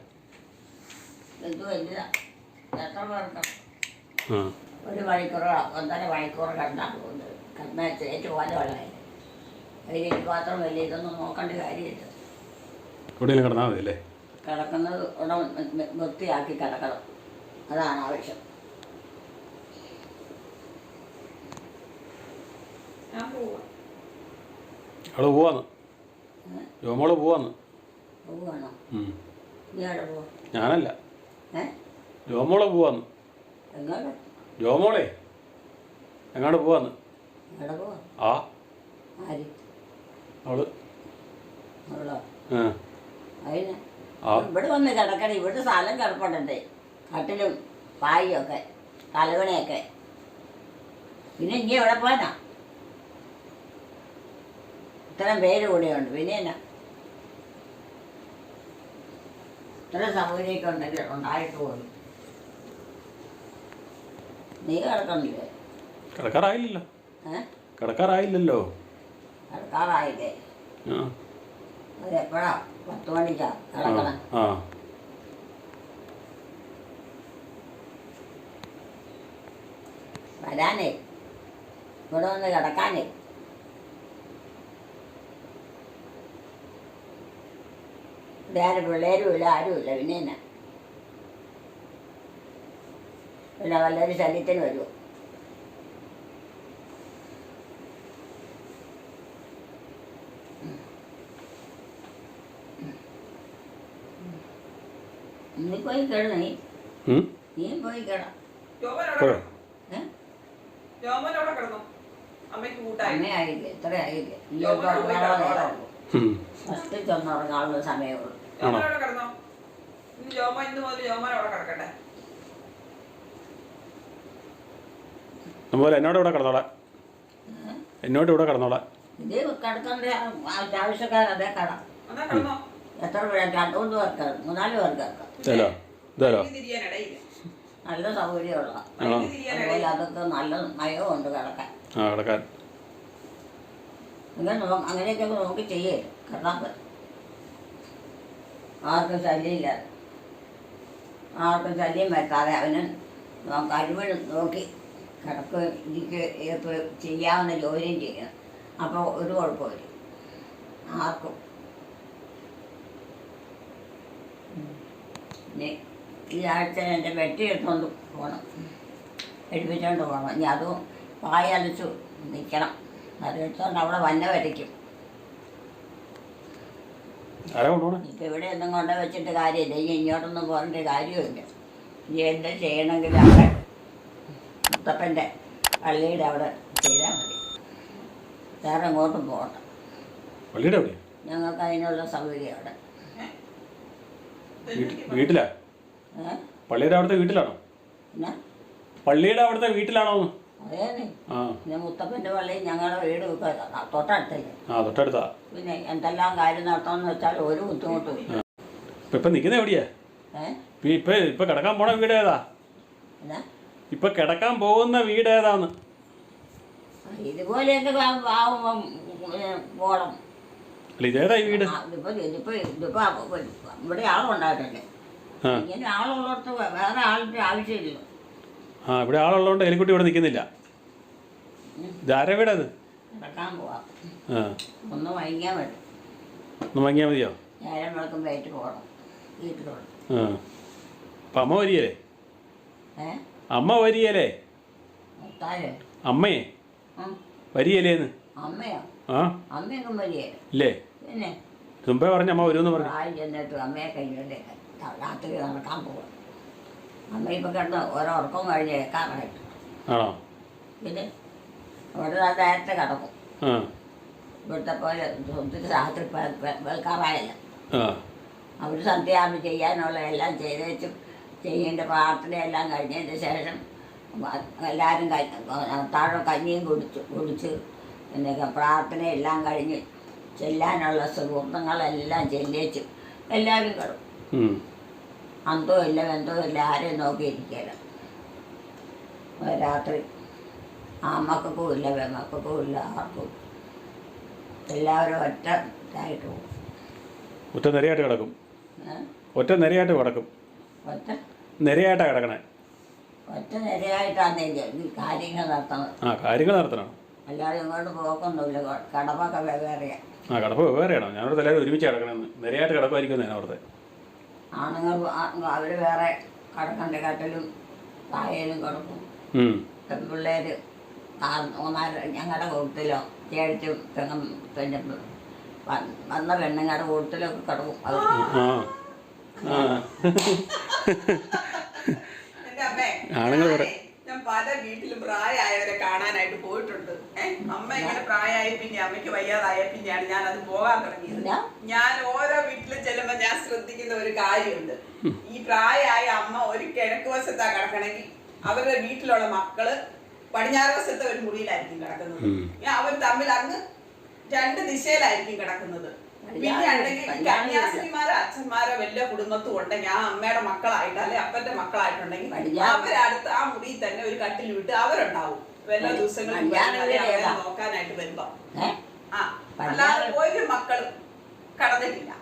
ഒരു മണിക്കൂറോ ഒന്നര പോലെ വെള്ളമായി വലിയ ഇതൊന്നും നോക്കേണ്ട കാര്യമില്ല. എവിടെയെങ്കിലും കിടന്നാൽ മതി അല്ലേ? കിടക്കുന്നത് ഉടൻ വൃത്തിയാക്കി കിടക്കണം. അതാണ് ആവശ്യം. അവിടെ പോവാന്ന്. ജോമോൾ പോവാന്ന്. പോവുകയാണോ ഉം. ഇയാളെ പോവാ ഞാനല്ല. ജോമോളെ പോവാന്ന്. ജോമോളെ എങ്ങോട്ട് പോവാന്ന്. ആ. അവൾ. ഇവിടെ വന്ന് കിടക്കണേ. ഇവിടെ സ്ഥലം കിടപ്പുണ്ടേ കട്ടിലും പായും ഒക്കെ തലവണയൊക്കെ പിന്നെ ഇനി എവിടെ പോകാനാ ഇത്രയും പേര് കൂടെയുണ്ട്. പിന്നെ എന്നാ? ഇത്ര സൗകര്യമൊക്കെ ഉണ്ടെങ്കിൽ ഉണ്ടായിട്ട് പോലും. നീ കിടക്കണില്ലേ കിടക്കാറായില്ലല്ലോ. ഏ? കിടക്കാറായില്ലല്ലോ. കിടക്കാറായില്ലേ? എപ്പോഴാ? പത്ത് മണിക്കാ കിടക്കണം. ആ. വരാനേ. ഇവിടെ വന്ന് കിടക്കാനേ. ആരും പിള്ളേരും ഇല്ല ആരുമില്ല പിന്നെ എന്നാ? പിന്നെ വല്ലൊരു ശല്യത്തിന് വരുമോ നീ പോയി കിടന്നു നീ? പോയി കിട. അമ്മയായില്ലേ? ഇത്ര ആയില്ലേ. ഫസ്റ്റ് ചെന്നുറങ്ങാനുള്ള സമയമുള്ളൂ ജോമൻ അവിടെ കിടന്നോ? ഇന്ന് ജോമൻ ഇന്ന് മുതൽ ജോമൻ അവിടെ കിടക്കട്ടെ. അതുപോലെ എന്നോട് ഇവിടെ കിടന്നോളാം. എന്നോട് ഇവിടെ കിടന്നോളാം. ഇത് കിടക്കേണ്ട ആവശ്യക്കാർ അതേ കട. എന്നാ കിടന്നോ? എത്ര പേര്? രണ്ട് മൂന്ന് പേർക്ക് മൂന്നാൽ പേർക്ക് കിടക്കാം. ഇതല്ലോ ഇതല്ലോ എനിക്ക് തിരിയാൻ ഇടയില്ല. നല്ല സൗകര്യമുള്ള. ആണോ? എനിക്ക് അതുപോലെ അതൊക്കെ നല്ല മയമുണ്ട് കിടക്കാൻ. ആ കിടക്കാൻ. അങ്ങനെയൊക്കെ നോക്കി ചെയ്യേ കിടക്കാൻ പറ്റും ആർക്കും ശല്യമില്ലാതെ ആർക്കും ശല്യം വരുത്താതെ അവന് കഴിവ് നോക്കി കിടക്കുക ഇരിക്കുക ചെയ്യാവുന്ന ജോലിയും ചെയ്യണം അപ്പോൾ ഒരു കുഴപ്പമില്ല ആർക്കും. ഈ ആഴ്ച എന്റെ വെട്ടി എടുത്തുകൊണ്ട് പോകണം എടുപ്പിച്ചുകൊണ്ട് പോകണം ഇനി അതും പായലച്ചു നിൽക്കണം അതെടുത്തോണ്ട് അവിടെ വന്ന വരയ്ക്കും. ഇവിടെ ഒന്നും കൊണ്ടു വെച്ചിട്ട് കാര്യമില്ല. ഇനി ഇങ്ങോട്ടൊന്നും പോകേണ്ട കാര്യമില്ല ഇനി എന്താ ചെയ്യണമെങ്കിൽ അവിടെ മുത്തപ്പന്റെ പള്ളിയുടെ അവിടെ ചെയ്താൽ മതി. വേറെ ഇങ്ങോട്ടും പോകണം പള്ളിയുടെ അവിടെ ഞങ്ങൾക്ക് അതിനുള്ള സൗകര്യം അവിടെ. വീട്ടി- വീട്ടിലാ? പള്ളിയുടെ അവിടുത്തെ വീട്ടിലാണോ? പള്ളിയുടെ അവിടുത്തെ വീട്ടിലാണോ പിന്നെ മുത്തപ്പന്റെ പള്ളി ഞങ്ങളുടെ വീട് തൊട്ടടുത്തല്ലേ. ആ തൊട്ടടുത്താ. പിന്നെ എന്തെല്ലാം കാര്യം നടത്തണമെന്ന് വെച്ചാൽ ഒരു ബുദ്ധിമുട്ടും ഇല്ല. ഇപ്പൊ ഇപ്പൊ നിൽക്കുന്നത് എവിടെയാ? ഇപ്പൊ ഇപ്പൊ കിടക്കാൻ പോണ വീട് ഏതാ? ഇപ്പൊ കിടക്കാൻ പോകുന്ന വീട് ഏതാന്ന്? ഇതുപോലെയൊക്കെ ആവുമ്പം പോണം. ഇതേതാ ഈ വീട്? ഇവിടെ ആളുണ്ടായിട്ടല്ലേ. ഇങ്ങനെ ആളുള്ളടത്ത് വേറെ ആളിന്റെ ആവശ്യമില്ല. ആ ഇവിടെ ആളുള്ളതുകൊണ്ട് എലിക്കുട്ടി ഇവിടെ നിൽക്കുന്നില്ല ഇതാരാ വീട് അത് കിടക്കാൻ പോവാം. ആ. ഒന്ന് വൈകിയാൽ മതി ഒന്ന് വാങ്ങിയാൽ മതിയോ? നേരം വെളുക്കും വെയിറ്റ് പോകണം. വീട്ടിലോട്ട്. ആ. അപ്പം അമ്മ വരികയല്ലേ? ഏ? അമ്മ വരികയല്ലേ? മുത്താൽ അമ്മയെ ഉം. വരികയല്ലേന്ന്? അമ്മയോ? ആ. അമ്മയൊക്കെ മതിയേ ഇല്ലേ? പിന്നെ? മുമ്പേ പറഞ്ഞ അമ്മ വരുമെന്ന് പറഞ്ഞു. പ്രായം ചെന്നിട്ട് അമ്മയെ കഴിഞ്ഞിട്ട് രാത്രി നടക്കാൻ പോവാം. അമ്മ ഇപ്പം കിടന്ന് ഓരോ ഉറക്കം കഴിഞ്ഞ് കേൾക്കാറായിട്ട്. ആണോ? പിന്നെ? അവിടെ ഞാൻ നേരത്തെ കിടക്കും. ഇവിടുത്തെ പോലെ ഒത്തിരി രാത്രി വെൽക്കാറായല്ല. അവർ സന്ധ്യാകുമ്പോൾ ചെയ്യാനുള്ള എല്ലാം ചെയ്തേച്ചും ചെയ്യേണ്ട പ്രാർത്ഥനയെല്ലാം കഴിഞ്ഞതിന് ശേഷം എല്ലാവരും താഴെ കഞ്ഞിയും കുടിച്ച് കുടിച്ച് പിന്നെ പ്രാർത്ഥനയെല്ലാം കഴിഞ്ഞ് ചെല്ലാനുള്ള സുഹൃത്തുക്കളെല്ലാം ചെല്ലേച്ചു എല്ലാവരും കിടക്കും. അന്തോ ഇല്ല എന്തോ ഇല്ല ആരെയും നോക്കിയിരിക്കില്ല രാത്രി ആ പോവില്ല ഇല്ല പോവില്ല ഇല്ല ആർക്കും. എല്ലാവരും ഒറ്റ ഇതായിട്ട് പോകും. ഒറ്റ നിരയായിട്ട് കിടക്കും. ഒറ്റ നിരയായിട്ട് കിടക്കും. ഒറ്റ? നിരയായിട്ടാ കിടക്കണേ? ഒറ്റ നിരയായിട്ടാണ് കാര്യങ്ങൾ നടത്തുന്നത് ആ കാര്യങ്ങൾ നടത്തണം. അല്ലാതെ ഇങ്ങോട്ട് പോക്കൊന്നുമില്ല. കടമൊക്കെ വെവ്വേറെയാണ് ആ കടപ്പ് വെവ്വേറെയാണോ ഞാനോട് എല്ലാവരും ഒരുമിച്ച് കിടക്കണമെന്ന് നിരയായിട്ട് കിടക്കുമായിരിക്കും ഞാൻ അവിടുത്തെ. ആണുങ്ങൾ അവർ വേറെ കടക്കണ്ട കട്ടിലും തായയിലും കിടക്കും. പെൺപിള്ളേർ മൂന്നാൽ ഞങ്ങളുടെ കൂട്ടത്തിലോ ചേടിച്ച് പെണ്ണും പിന്നെ വ- വന്ന പെണ്ണുങ്ങളുടെ കൂട്ടത്തിലൊക്കെ കിടക്കും. ആണുങ്ങൾ ഞാനേ, ഞാൻ പല വീട്ടിലും പ്രായമായവരെ കാണാനായിട്ട് പോയിട്ടുണ്ട്. ഏഹ് അമ്മ ഇങ്ങനെ പ്രായമായി പിന്നെ അമ്മയ്ക്ക് വയ്യാതായ പിന്നെയാണ് ഞാൻ അത് പോകാൻ തുടങ്ങിയത്. ഞാൻ ഓരോ വീട്ടിലും ചെല്ലുമ്പോ ഞാൻ ശ്രദ്ധിക്കുന്ന ഒരു കാര്യമുണ്ട്. ഈ പ്രായമായ അമ്മ ഒരു കിഴക്ക് വശത്താ കിടക്കണമെങ്കിൽ അവരുടെ വീട്ടിലുള്ള മക്കൾ പടിഞ്ഞാറ് വശത്തെ ഒരു മുറിയിലായിരിക്കും കിടക്കുന്നത്. അവർ തമ്മിൽ അങ്ങ് രണ്ട് ദിശയിലായിരിക്കും കിടക്കുന്നത്. പിന്നെ ഉണ്ടെങ്കിൽ കന്യാസ്ത്രീമാരോ അച്ഛന്മാരോ വല്ല കുടുംബത്തും ഉണ്ടെങ്കിൽ ആ അമ്മയുടെ മക്കളായിട്ട് അല്ലെ അപ്പന്റെ മക്കളായിട്ടുണ്ടെങ്കിൽ അവരടുത്ത് ആ മുറിയിൽ തന്നെ ഒരു കട്ടിൽ വിട്ട് അവരുണ്ടാവും. വല്ല ദിവസങ്ങളിൽ പടിഞ്ഞാറ് അവരെ വീടേതാ? നോക്കാനായിട്ട് വരുമ്പോ. ആ അല്ലാതെ ഒരു മക്കളും കടന്നിട്ടില്ല.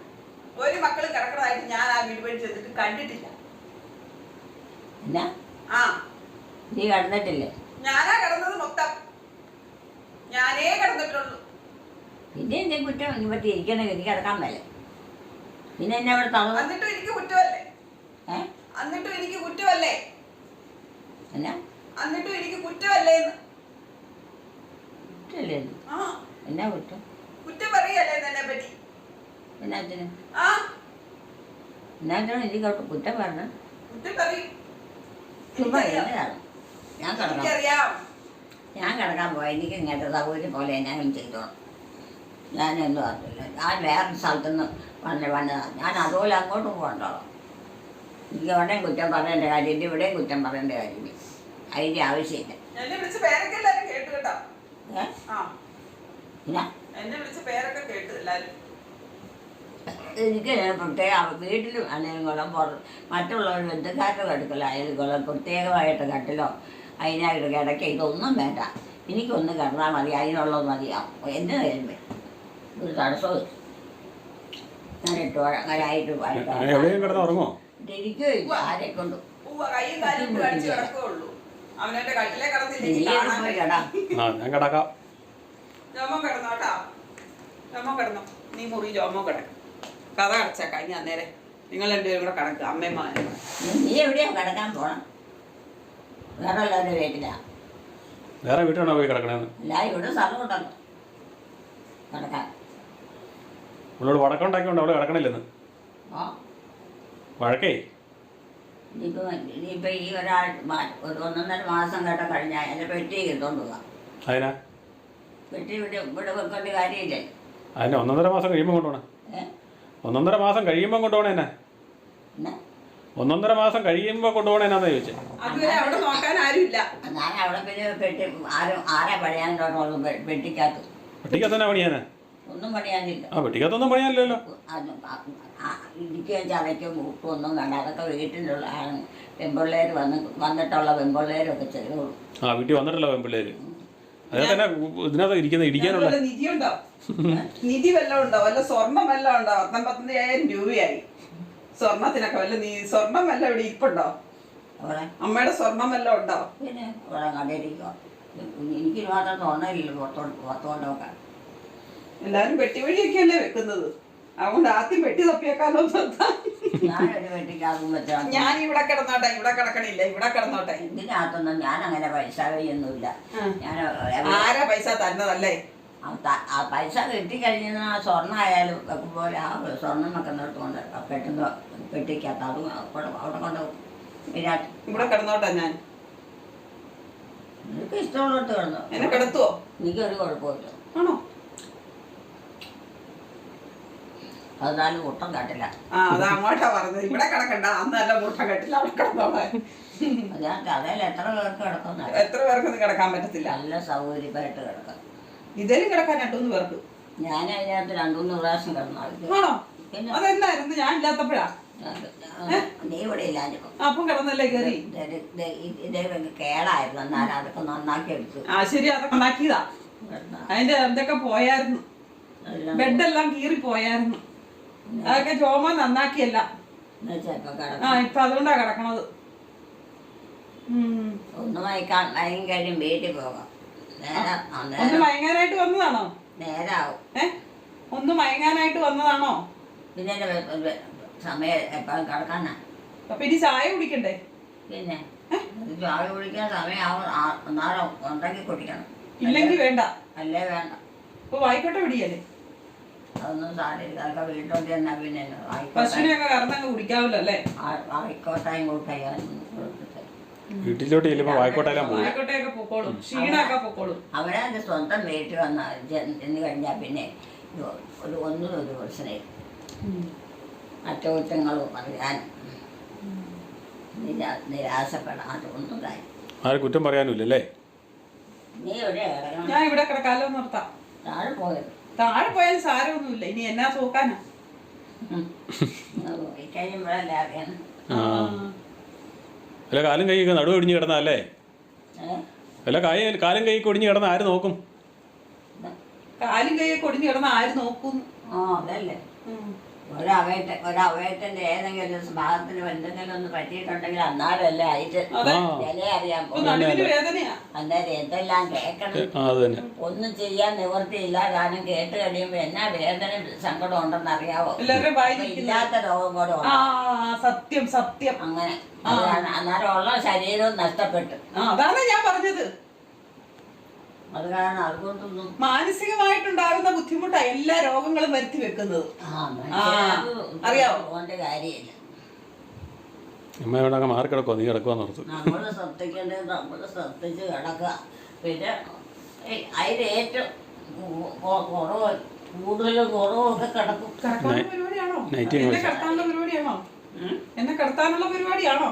ഒരു മക്കളും കിടക്കണതായിട്ട് ഞാൻ ആ വീട് വഴി ചെന്നിട്ട് കണ്ടിട്ടില്ല. ആ. നീ കിടന്നിട്ടില്ലേ? ഞാനാ കിടന്നത് മൊത്തം. ഞാനേ കിടന്നിട്ടുള്ളൂ. പിന്നെ എന്റെ കുറ്റം ഇനി പറ്റി ഇരിക്കണമെങ്കിൽ എനിക്ക് കിടക്കാൻ മേലെ. പിന്നെ എന്നെ അവിടെ തന്നു എന്നിട്ടും എനിക്ക് കുറ്റമല്ലേ? ഏ? എന്നിട്ടും എനിക്ക് കുറ്റമല്ലേ? എന്നാ? എന്നിട്ടും എനിക്ക് കുറ്റമല്ലേ എന്ന്? കുറ്റമല്ലേ ആ. എന്നാ കുറ്റം? കുറ്റം പറയല്ലേ എന്നെ പറ്റി? എന്നാത്തിന് ആ. എന്നാത്തിനാണ് എനിക്ക് കുറ്റം പറഞ്ഞു കുറ്റം പറയും. ചുമ്മാ എന്നതാണ് ഞാൻ കിടക്കാം. എനിക്കറിയാം. ഞാൻ കിടക്കാൻ പോയി എനിക്ക് ഇങ്ങനത്തെ സൗകര്യം പോലെ ഞാൻ ചെയ്തോളാം. ഞാനൊന്നും അറിയില്ല ഞാൻ വേറെ സ്ഥലത്തു നിന്ന് വന്ന് വന്നതാണ് ഞാൻ അതുപോലെ അങ്ങോട്ട് പോകണ്ടോളാം. എനിക്ക് അവിടെയും കുറ്റം പറയേണ്ട കാര്യമില്ല ഇവിടെയും കുറ്റം പറയേണ്ട കാര്യമില്ല. അതിന്റെ ആവശ്യമില്ല. എനിക്ക് പ്രത്യേക വീട്ടിലും അല്ലെങ്കിൽ കുളം പുറ മറ്റുള്ളവർ ബന്ധുക്കാരുടെ കടുക്കലായാലും കുളം പ്രത്യേകമായിട്ട് കട്ടിലോ അതിനായിട്ട് കിടക്ക. ഇതൊന്നും വേണ്ട. എനിക്കൊന്ന് കിടന്നാൽ മതി. അതിനുള്ളത് മതിയാവും. എന്ന് വേണം ഒരു തടസ്സവും ഇല്ല. ഞാൻ ഇട്ട് അങ്ങനെ ആയിട്ട് അങ്ങനെ എവിടെയും കിടന്ന് ഉറങ്ങോ? ഇരിക്കുകയില്ല ആരെ കൊണ്ടും. ഞാൻ കിടക്കാം. ജോമോ കിടന്നോ കേട്ടോ. ജോമോ കിടന്നോ. നീ മുറി ജോമോ കിടക്കും. കഥ അടച്ചേക്കാം ഇനി അന്നേരം നിങ്ങൾ രണ്ടുപേരും കൂടെ കിടക്കുക അമ്മയും നീ എവിടെയാ കിടക്കാൻ പോണം? വേറെ എല്ലാവരുടെ വീട്ടിലാ വേറെ വീട്ടിലാണോ പോയി കിടക്കണേന്ന് അല്ല ഇവിടെ സ്ഥലമുണ്ടല്ലോ കിടക്കാൻ. അവളോട് വടക്കുണ്ടാക്കിയോണ്ട് അവൾ കിടക്കണില്ലെന്ന്. വഴക്കേ? ഇനിയിപ്പോൾ ഇനിയിപ്പോൾ ഈ ഒരാൾ മാ- ഒരു ഒന്നൊന്നര മാസം കേട്ട കഴിഞ്ഞാൽ എന്റെ പെട്ടി കിട്ടുകൊണ്ട് പോകാം അതിനാ പെട്ടി ഇവിടെ ഇവിടെ വെക്കേണ്ട കാര്യമില്ലേ? അതിനെ ഒന്നൊന്നര മാസം കഴിയുമ്പോൾ കൊണ്ടുപോണേ ഏ? ഒന്നൊന്നര മാസം കഴിയുമ്പോൾ എന്നാ. പിന്നെ? ഒന്നൊന്നര മാസം കഴിയുമ്പോൾ കൊണ്ടുപോകണേ എന്നാന്ന് ചോദിച്ചേ. അതുവരെ അവിടെ നോക്കാൻ ആരുമില്ല. ഞാൻ അവിടെ പിന്നെ പെട്ടി ആരും ആരാ പണിയാൻ തുടങ്ങുള്ളൂ പെ- പെട്ടിക്കകത്ത്. പെട്ടിക്കകത്തന്നെ പണിയാനാ? ഒന്നും പണിയാനില്ല. ആ പെട്ടിക്കകത്തൊന്നും പണിയാനില്ലല്ലോ. അത് ആ- ആ- ഇടിക്കുകയും ചതയ്ക്കും മുട്ടും ഒന്നും കണ്ട അതൊക്കെ വീട്ടിലുള്ള ആണ്. പെമ്പിള്ളേർ വന്ന് വന്നിട്ടുള്ള പെമ്പിള്ളേരൊക്കെ ചെയ്തോളൂ ആ വീട്ടിൽ വന്നിട്ടല്ലോ പെൺപിള്ളേര് അതേ തന്നെ ഇതിനകത്ത് ഇരിക്കുന്ന ഇടിക്കാനുള്ള വല്ല നിധി ഉണ്ടോ നിധി വല്ലതും ഉണ്ടോ വല്ല സ്വർണം വല്ലതും ഉണ്ടോ പത്തൊമ്പത്തഞ്ചായിരം രൂപയായി. സ്വർണത്തിനൊക്കെ വല്ല നീ സ്വർണം വല്ല ഇവിടെ ഇരിപ്പുണ്ടോ? അവിടെ അമ്മയുടെ സ്വർണം വല്ല ഉണ്ടോ? പിന്നെ അവിടെ കണ്ടിരിക്കുക എനിക്ക് മാത്രം തോന്നലില്ല പുറത്തോട്ട് പുറത്തോട്ട് നോക്കാൻ എല്ലാരും പെട്ടി വഴിയൊക്കെയല്ലേ വെക്കുന്നത്. അതുകൊണ്ട് ആദ്യം പെട്ടി തപ്പിയേക്കാലോ ഞാൻ ഇവിടെ കിടന്നോട്ടെ ഇവിടെ കിടക്കണില്ല ഇവിടെ കിടന്നോട്ടെ. ഇതിനകത്തൊന്നും ഞാൻ അങ്ങനെ പൈസ കഴിയൊന്നുമില്ല ഞാൻ ആരാ പൈസ തരുന്നതല്ലേ? ആ പൈസ കിട്ടിക്കഴിഞ്ഞാൽ ആ സ്വർണം ആയാലും വെക്കുമ്പോൾ ആ സ്വർണം വെക്കുന്നിടത്ത് കൊണ്ട് പെട്ടെന്ന് പെട്ടിക്കകത്ത് അത് അവിടെ കൊണ്ട് ഇവിടെ കിടന്നോട്ടെ ഞാൻ. നിനക്ക് ഇഷ്ടമുള്ളിടത്ത് കിടന്നു. എന്നെ കിടത്തുവോ? എനിക്കൊരു കുഴപ്പമില്ല ആണോ? അതാലും മുട്ടം കാട്ടില്ല ആ അത് അങ്ങോട്ടാ പറഞ്ഞത്. ഇവിടെ കിടക്കണ്ട. അന്ന് നല്ല മുട്ട കെട്ടില്ല അവിടെ ഞാൻ കടയിൽ എത്ര പേർക്ക് കിടക്കുന്ന എത്ര പേർക്കൊന്നും കിടക്കാൻ പറ്റത്തില്ല. നല്ല സൗകര്യമായിട്ട് കിടക്കാം. ഇതിലും കിടക്കാൻ രണ്ടുമൂന്ന് പേർക്ക്. ഞാൻ അതിനകത്ത് രണ്ടുമൂന്ന് പ്രാവശ്യം കിടന്നു. അത് ആണോ? പിന്നെ അതെന്തായിരുന്നു? ഞാൻ ഇല്ലാത്തപ്പോഴാ? ഞാൻ- നീ ഇവിടെ ഇല്ലാഞ്ഞിപ്പം അപ്പം കിടന്നല്ലേ കയറി കേടായിരുന്നു. എന്നാലും അതൊക്കെ നന്നാക്കി എടുത്തു. ആ ശരി അതൊക്കെ കിടന്ന അതിന്റെ എന്തൊക്കെ പോയായിരുന്നു. ബെഡെല്ലാം കീറി പോയായിരുന്നു. അതൊക്കെ ചോമ നന്നാക്കിയല്ല. ആ ഇപ്പൊ അതുകൊണ്ടാ കിടക്കണത്. ഉം. ഒന്ന് മയക്കാൻ മയം കഴിയും വീട്ടിൽ പോകാം. ഒന്ന് നേരെ മയങ്ങാനായിട്ട് വന്നതാണോ? നേരാവും. ഒന്ന് മയങ്ങാനായിട്ട് വന്നതാണോ? പിന്നെ സമയം എപ്പോഴും കിടക്കാനാ? അപ്പൊ ഇനി ചായ കുടിക്കണ്ടേ? പിന്നെ ചായ കുടിക്കാൻ സമയമാവും ഉണ്ടെങ്കിൽ കുടിക്കണം. ഇല്ലെങ്കിൽ വേണ്ട. അല്ലേ വേണ്ട. ഇപ്പൊ വായിക്കോട്ടെ പിടിയല്ലേ അതൊന്നും അതൊക്കെ വീട്ടിൽ ചെന്നാ പിന്നെ ആയിക്കോട്ടെ പശുവിനെയൊക്കെ കറന്നങ്ങ് കുടിക്കാവില്ലല്ലേ ആയിക്കോട്ടെയും കൂട്ടായും വീട്ടിലോട്ട് ചെല്ലുമ്പോൾ വായിക്കോട്ടെല്ലാം പോകും വായിക്കോട്ടെയൊക്കെ പൊക്കോളും. ക്ഷീണമൊക്കെ പൊക്കോളും. അവരതിന്റെ സ്വന്തം വീട്ടിൽ വന്ന ചെന്ന് കഴിഞ്ഞാൽ പിന്നെ ഇത് ഒരു ഒന്നും ഒരു പ്രശ്നമില്ല അറ്റകുറ്റങ്ങളും പറയാൻ നിരാ നിരാശപ്പെടാതെ ഒന്നും കാര്യം ആരും കുറ്റം പറയാനില്ലല്ലേ നീ ഇവിടെ ഞാൻ ഇവിടെ കിടക്കാലോ നിർത്താം താഴെ പോയത്. താഴെ പോയാൽ സാരമൊന്നുമില്ല. ഇനി എന്നാ നോക്കാനാ കഴിയുമ്പോഴല്ലേ അറിയാൻ ആ. അല്ല കാലും കൈയൊക്കെ നടുവ് ഒടിഞ്ഞ് കിടന്നല്ലേ അല്ലേ? അല്ല കായ കാലും കൈയൊക്കെ ഒടിഞ്ഞ് കിടന്ന ആര് നോക്കും? കാലും കൈയൊക്കെ ഒടിഞ്ഞ് കിടന്ന ആര് നോക്കും? ആ അതല്ലേ. ഒരവയറ്റ ഒരവയറ്റന്റെ ഏതെങ്കിലും ഒരു ഭാഗത്തിന് എന്തെങ്കിലും ഒന്ന് പറ്റിയിട്ടുണ്ടെങ്കിൽ അന്നാലല്ലേ അതിന്റെ വില അറിയാൻ അന്നേരം എന്തെല്ലാം കേൾക്കണം? ഒന്നും ചെയ്യാൻ നിവൃത്തിയില്ല കാരണം കേട്ട് കഴിയുമ്പോ എന്നാ വേദന സങ്കടം ഉണ്ടെന്ന് അറിയാവോ? ഇല്ലാത്ത രോഗം കൂടെ സത്യം സത്യം. അങ്ങനെ. അന്നേരം ഉള്ള ശരീരവും നഷ്ടപ്പെട്ടു. അതാണ് ഞാൻ പറഞ്ഞത്. അത് കാരണം അതുകൊണ്ടൊന്നും മാനസികമായിട്ടുണ്ടാകുന്ന ബുദ്ധിമുട്ടാ എല്ലാ രോഗങ്ങളും വരുത്തി വെക്കുന്നത്. ആ അറിയാവോ? ഓന്റെ കാര്യമില്ല. അമ്മയോടങ്ങ് മാറി കിടക്കുമോ നീ കിടക്കുവാന്ന് ഓർത്തു. നമ്മൾ ശ്രദ്ധിക്കേണ്ടത് നമ്മൾ ശ്രദ്ധിച്ച് കിടക്കുക. പിന്നെ അതിലേറ്റവും കുറവ് കൂടുതലും കുറവൊക്കെ കിടക്കും. കിടക്കാനുള്ള പരിപാടിയാണോ? നൈറ്റ് എന്നെ കിടത്താനുള്ള പരിപാടിയാണോ? എന്നെ കിടത്താനുള്ള പരിപാടിയാണോ?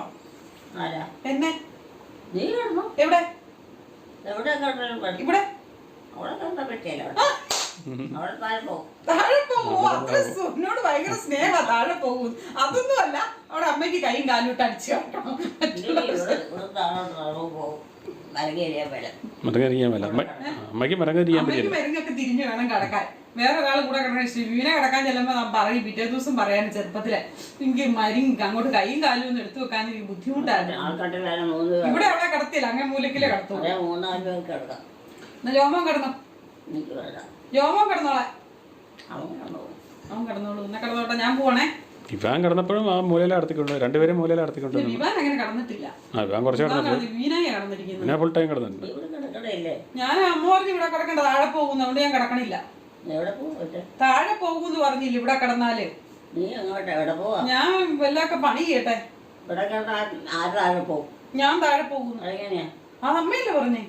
ആരാ? എന്നെ? നീ കിടന്നു. എവിടെ? ഇവിടെ? എന്നോട് ഭയങ്കര സ്നേഹ താഴെ പോകും. അതൊന്നും അല്ല. അവിടെ അമ്മയ്ക്ക് കൈയും കാലും ഇട്ട് അടിച്ചു വില മരകരിക്കാൻ പറ്റില്ല അമ്മയ്ക്ക് പറ്റില്ല തിരിഞ്ഞു വേണം കിടക്കാൻ. വേറെ ഒരാൾ കൂടെ കിടക്കണ. ശിവീനെ കിടക്കാൻ ചെല്ലുമ്പോൾ നാം പറയും പിറ്റേ ദിവസം പറയാൻ ചെറുപ്പത്തിലെ. എനിക്ക് മരിങ് അങ്ങോട്ട് കൈയും കാലും ഒന്നും എടുത്തു വെക്കാൻ എനിക്ക് ബുദ്ധിമുട്ടായിരുന്നു. ഇവിടെ അവിടെ കിടത്തില്ല അങ്ങനെ മൂലക്കിലെ കിടത്തു രോമം കിടന്നു? രോമം കിടന്നോളെ. അവൻ കിടന്നോളൂ. എന്നാ കിടന്നോട്ടെ ഞാൻ പോണേ ഇവാൻ കിടന്നപ്പോഴും ആ മൂലയിലെ അടുത്തേക്കൊണ്ട് രണ്ടുപേരും മൂലയിൽ അടുത്തേക്കൊണ്ട് ആ ഇവാൻ കുറച്ച് കിടന്നപ്പോൾ ഫുൾ ടൈം കിടന്നിട്ടുണ്ട്. ഞാൻ അമ്മ പറഞ്ഞു ഇവിടെ കിടക്കണ്ട താഴെ പോകുന്നു. അതുകൊണ്ട് ഞാൻ കിടക്കണില്ല. എവിടെ പോയിട്ട് താഴെ പോകുമെന്ന് പറഞ്ഞില്ല ഇവിടെ കിടന്നാൽ. നീ അങ്ങോട്ട് എവിടെ പോവാ? ഞാൻ വല്ലൊക്കെ പണി ചെയ്യട്ടെ. ഇവിടെ കണ്ടാ ആരാണ് പോകും ഞാൻ താഴെ പോകുന്നു. എങ്ങനെയാ ആ അമ്മയല്ലേ പറഞ്ഞേ?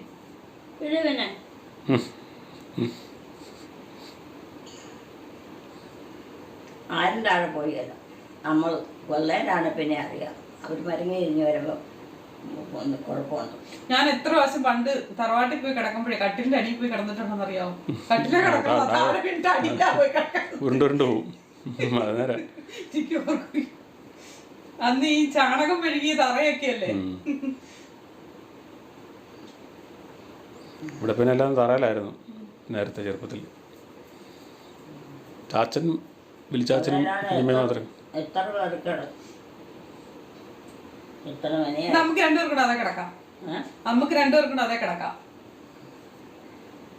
ഇത് പിന്നെ. ആരും താഴെ പോയല്ല. നമ്മൾ കൊള്ളേരാണ് പിന്നെ അറിയാം. അവർ മരങ്ങി കഴിഞ്ഞ് വരുമ്പോൾ ഞാൻ എത്ര പ്രാവശ്യം പണ്ട് തറവാട്ടിൽ പോയി കിടക്കുമ്പോഴേ കട്ടിലിന്റെ അടിയിൽ പോയി കിടന്നിട്ടുണ്ടെന്ന് അറിയാമോ കട്ടിലെ അടിയിലാ പോയി അന്ന് ഈ ചാണകം മെഴുകിയ തറയൊക്കെ അല്ലേ ഇവിടെ പിന്നെ എല്ലാം തറയിലായിരുന്നു നേരത്തെ ചെറുപ്പത്തിൽ. ചാച്ചൻ വിളിച്ചാച്ചനും മാത്രം. എത്ര പേർക്കട എത്ര മണിയാ നമുക്ക് രണ്ടുപേർക്കും അതേ കിടക്കാം. ഏ? നമുക്ക് രണ്ടുപേർക്കും അതേ കിടക്കാം.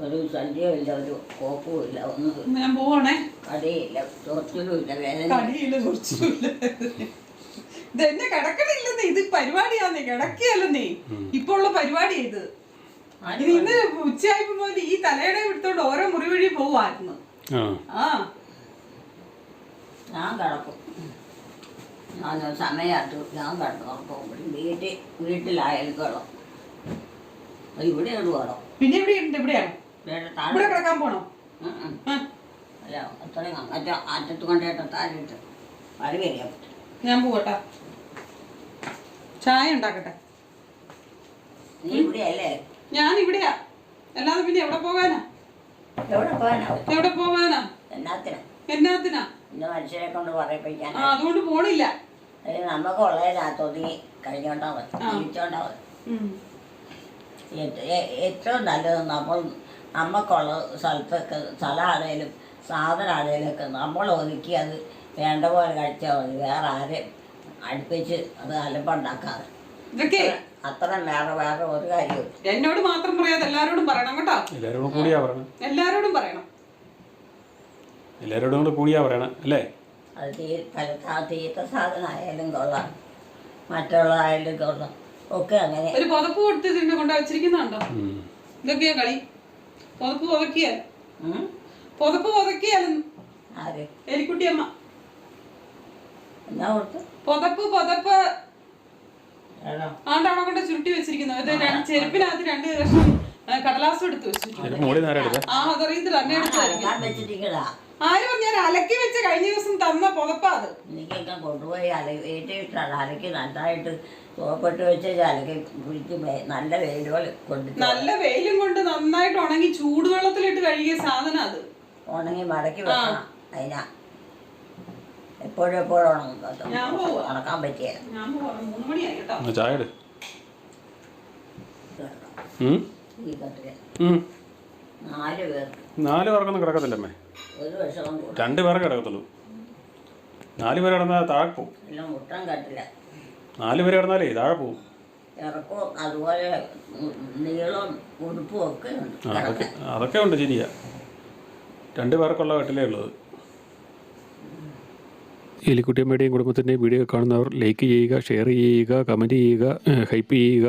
ഒരു ശല്യമില്ല ഒരു കോപ്പും ഇല്ല ഒന്നും ഞാൻ പോവാണേ. കടിയില്ല ചൊറിച്ചിലും ഇല്ല വേദന. കടിയില്ല കുറച്ചില്ല ഇത് എന്നെ കിടക്കണില്ലെന്നേ ഇത് പരിപാടിയാന്നേ കിടക്കുകയല്ലെന്നേ ഇപ്പൊ ഉള്ള പരിപാടി ഇത്. ഇത് ഇന്ന് ഉച്ചയായപ്പോ മുതൽ ഈ തലയുടെ എടുത്തോണ്ട് ഓരോ മുറി വഴി പോവായിരുന്നു. ആ. ആ. ഞാൻ കിടക്കും. സമയത്ത് ഞാൻ കിടക്കും വീട്ടിൽ വീട്ടിലായാലും ഇവിടെ ഇടുവാണോ പിന്നെ ഇവിടെ ഉണ്ട് ഇവിടെയാണ് ഇവിടെ കിടക്കാൻ പോണോ? അല്ല അത്രയും അങ്ങനത്തെ അറ്റത്ത് കൊണ്ടേട്ട താഴെട്ട് മഴ വരിക ഞാൻ പോകട്ടെ ചായ ഉണ്ടാക്കട്ടെ? നീ ഇവിടെയല്ലേ? ഞാൻ ഇവിടെയാ. അല്ലാതെ പിന്നെ എവിടെ പോകാനാ? എവിടെ പോകാനാ? എവിടെ പോകാനാ? എന്നാത്തിനാ? എന്നാത്തിനാ? മനുഷ്യരെ കൊണ്ട് പറയിപ്പിക്കാൻ അതുകൊണ്ട് പോണില്ല. അത് നമുക്ക് ഉള്ളതിനകത്ത് ഒതുങ്ങി കഴിഞ്ഞോണ്ടാ മതി ജീവിച്ചോണ്ടാ മതി. ഏറ്റവും നല്ലത് നമ്മൾ നമുക്കുള്ള സ്ഥലത്തൊക്കെ സ്ഥലമാണേലും സാധനമാണേലും ഒക്കെ നമ്മൾ ഒതുക്കി അത് വേണ്ട പോലെ കഴിച്ചാൽ മതി വേറെ ആരെയും അടുപ്പിച്ച് അത് അലമ്പുണ്ടാക്കാതെ. ഇതൊക്കെ അത്ര വേറെ വേറെ ഒരു കാര്യവും എന്നോട് മാത്രം പറയാതെ എല്ലാരോടും പറയണം കേട്ടോ. എല്ലാരോടും കൂടിയാ പറയണം. എല്ലാരോടും പറയണം. എല്ലാവരോടും കൂടെ കൂടിയാ പറയണം അല്ലേ? അത് തീ ആ തീറ്റ സാധനമായാലും കൊള്ളാം. മറ്റുള്ളതായാലും കൊള്ളാം. ഒക്കെ അങ്ങനെ. ഒരു പുതപ്പ് കൊടുത്ത് ഇതിന്റെ കൊണ്ട് വെച്ചിരിക്കുന്നുണ്ടോ. ഇതൊക്കെയാ കളി. പുതപ്പ് പുതക്കിയാൽ? പുതപ്പ് പുതക്കിയാലും ആര്? എലിക്കുട്ടിയമ്മ എന്നാ കൊടുത്തു? പുതപ്പ് പുതപ്പ്. ആണ്ടാണോ കൊണ്ട് ചുരുട്ടി വെച്ചിരിക്കുന്നത് ചെരുപ്പിനകത്ത് രണ്ട് കഷ്ണം കടലാസം എടുത്ത് വെച്ചിട്ടുണ്ട് ആ അതറിയത്തില്ല. എന്നെ എടുത്ത് വെച്ചിരിക്കടാ ആര് പറഞ്ഞാൽ അലക്കി വെച്ച കഴിഞ്ഞ ദിവസം തന്ന പുതപ്പാ അത്? എനിക്കൊക്കെ കൊണ്ടുപോയി അല ഏറ്റിട്ടാണ് അലക്കി നന്നായിട്ട് സോപ്പിട്ട് വെച്ച് അലക്കി കുഴിച്ച് നല്ല വെയിലുകൾ കൊണ്ട് നല്ല വെയിലും കൊണ്ട് നന്നായിട്ട് ഉണങ്ങി ചൂടുവെള്ളത്തിലിട്ട് കഴുകിയ സാധനം അത്. ഉണങ്ങി മടക്കി വെക്കണം അതിനാ. എപ്പോഴും എപ്പോഴും ഉണങ്ങും. ഉണക്കാൻ പറ്റിയ. ചായ? ഈ ഉം. നാല് പേർക്ക് നാല് പേർക്കൊന്നും കിടക്കത്തില്ലമ്മേ. ഒരു വിഷമം കൂടെ. രണ്ട് പേരെ കിടക്കത്തുള്ളൂ. നാല് പേര് കിടന്നാൽ താഴെ പോവും. എല്ലാം മുട്ടം കട്ടില്ല. നാല് പേര് കിടന്നാലേ താഴെ പോവും. ഇറക്കവും അതുപോലെ ഉം നീളവും ഉടുപ്പും ഒക്കെ ഉണ്ട്. ആ, അതൊക്കെ അതൊക്കെ ഉണ്ട് ശരിയാ രണ്ട് പേർക്കുള്ള കട്ടിലേ ഉള്ളത്. എലിക്കുട്ടിയമ്മയുടെയും കുടുംബത്തിന്റെയും വീഡിയോ കാണുന്നവർ ലൈക്ക് ചെയ്യുക ഷെയർ ചെയ്യുക കമന്റ് ചെയ്യുക ഏഹ്, ഹൈപ്പ് ചെയ്യുക.